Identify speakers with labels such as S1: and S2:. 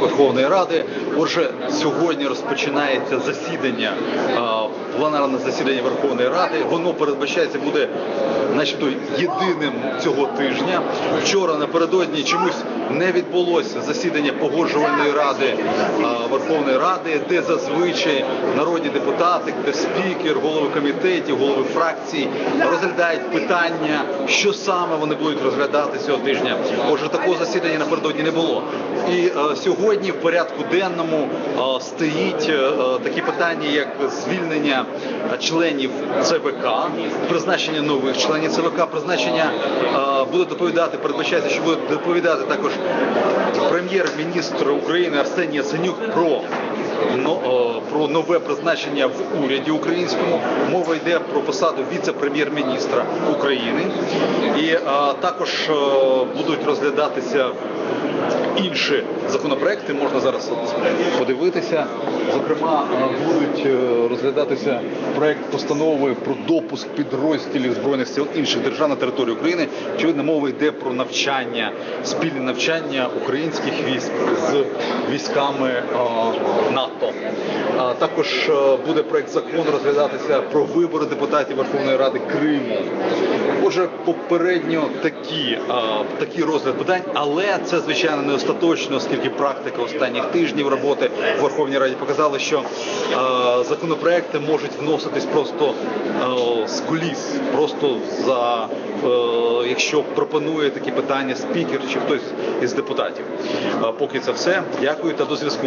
S1: Верховної Ради. Отже, сьогодні розпочинається засідання, пленарне засідання Верховної Ради. Воно передбачається буде, начебто, єдиним цього тижня. Вчора напередодні чомусь не відбулося засідання погоджувальної ради Верховної Ради, де зазвичай народні депутати, де спікер, голови комітетів, голови фракцій розглядають питання, що саме вони будуть розглядати цього тижня. Отже, такого засідання напередодні не було. І е, сьогодні в порядку денному е, стоїть е, такі питання, як звільнення е, членів ЦВК, призначення нових членів ЦВК, призначення е, буде доповідати, передбачається, що буде доповідати також прем'єр-міністр України Арсеній Яценюк про е, про нове призначення в уряді українському. Мова йде про посаду віце-прем'єр-міністра України. І е, також будуть розглядатися інші законопроекти. Можна зараз подивитися. Зокрема, е, будуть е, розглядатися проект постанови про допуск підрозділів збройних сил інших держав на територію України. Очевидно, мова йде про навчання, спільне навчання українських військ з військами е, НАТО. Також буде проект закону розглядатися про вибори депутатів Верховної Ради Криму. Отже, попередньо такі, а, такий розгляд питань, але це звичайно не остаточно, оскільки практика останніх тижнів роботи в Верховній Раді показала, що законопроекти можуть вноситись просто з куліс, просто за е, якщо пропонує такі питання спікер чи хтось із депутатів. Поки це все. Дякую та до зв'язку.